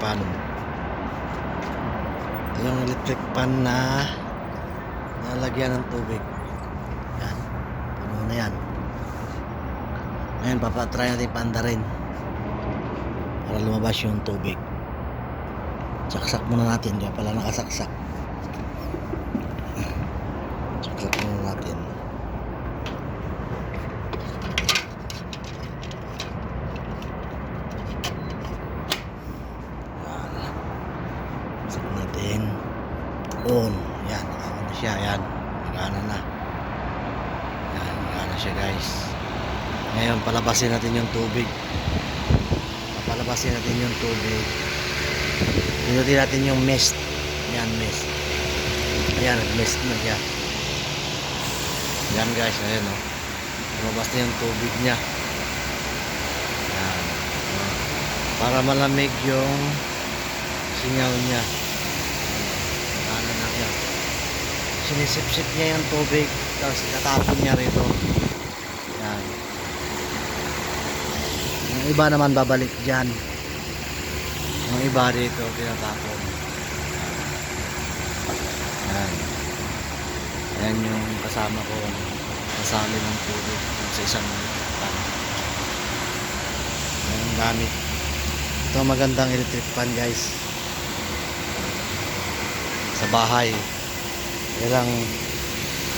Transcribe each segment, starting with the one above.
pan. Yung electric pan na nalagyan ng tubig. Yan. Puno na yan. Ngayon, papatry natin panda rin. Para lumabas yung tubig. Saksak muna natin. Kaya pala nakasaksak. Saksak muna natin. Yan. Saksak natin. On. Yan. Nakaka na siya. Yan. Nagana na. Yan. Nagana siya guys. Ngayon, palabasin natin yung tubig. Papalabasin natin yung tubig. Pinutin natin yung mist. Yan, mist. Ayan, nag-mist na siya. Yan guys, ayan o. Lumabas na yung tubig niya. Yan. Ayan. Para malamig yung singaw niya. Ano na yan. Sinisip-sip niya yung tubig. Tapos itatapon niya rito. Yan. Yung iba naman babalik dyan. Yung iba dito tinatapon. Yan. Yan yung kasama ko. Kasali ng tubig sa isang ang gamit. Ito ang magandang electric pan guys. Sa bahay. Kailang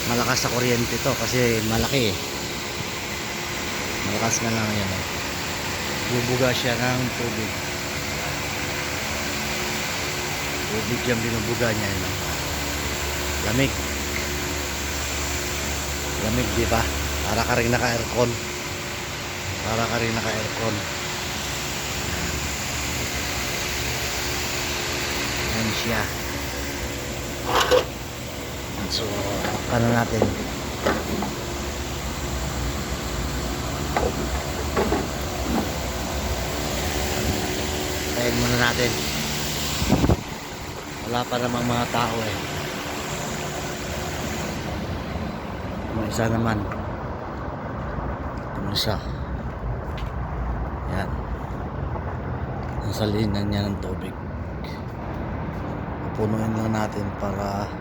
malakas sa kuryente to kasi malaki eh. Malakas nga lang yan. Eh. Bubuga siya ng tubig. Tubig yung binubuga niya. Yun, oh. Lamig. Lamig, di ba? Para ka rin naka-aircon. Para ka rin naka-aircon. Yan siya. So, ano natin? Tayin muna natin. Wala pa namang mga tao eh. Yung isa naman. Yung isa. Yan. Nasa linan niya ng tubig. Pupunuin lang natin para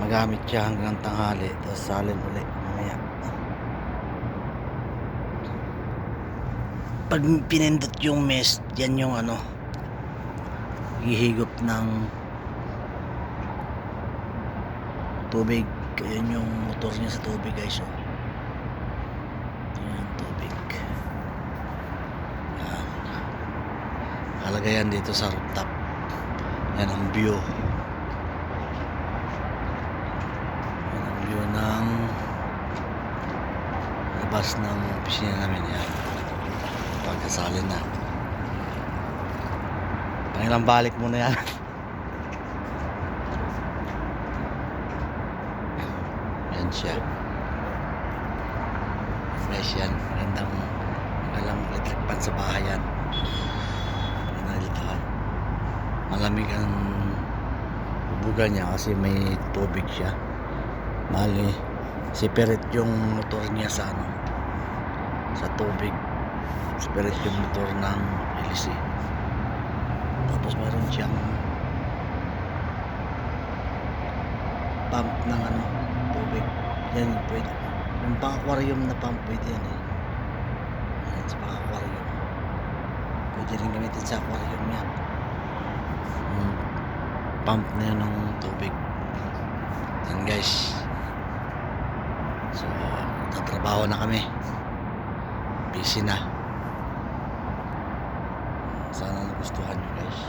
magamit siya hanggang tanghali. Tapos salin ulit mamaya. Pag pinindot yung mist, yan yung ano, hihigop ng tubig. Ayan yung motor niya sa tubig guys. Oh. Yung tubig. Yan. Halagay yan dito sa rooftop. Yan ang view. Yan ang view ng labas ng opisina namin. Yan. Pagkasalin na. Pangilang balik muna yan. yan siya. Fresh yan. Magandang magandang electric pan sa bahay yan. Yan ang ito. Malamig ang buga niya kasi may tubig siya. Mali. Separate yung motor niya sa ano sa tubig. Separate yung motor ng LC. Tapos meron siyang pump ng ano, tubig. Yan, pwede. Yung pang aquarium na pump, pwede yan eh. Yan, sa pang aquarium. Pwede rin gamitin sa aquarium yan. Yung pump na yun ng tubig. Yan guys. So, tatrabaho na kami. Busy na. Sana nagustuhan nyo guys.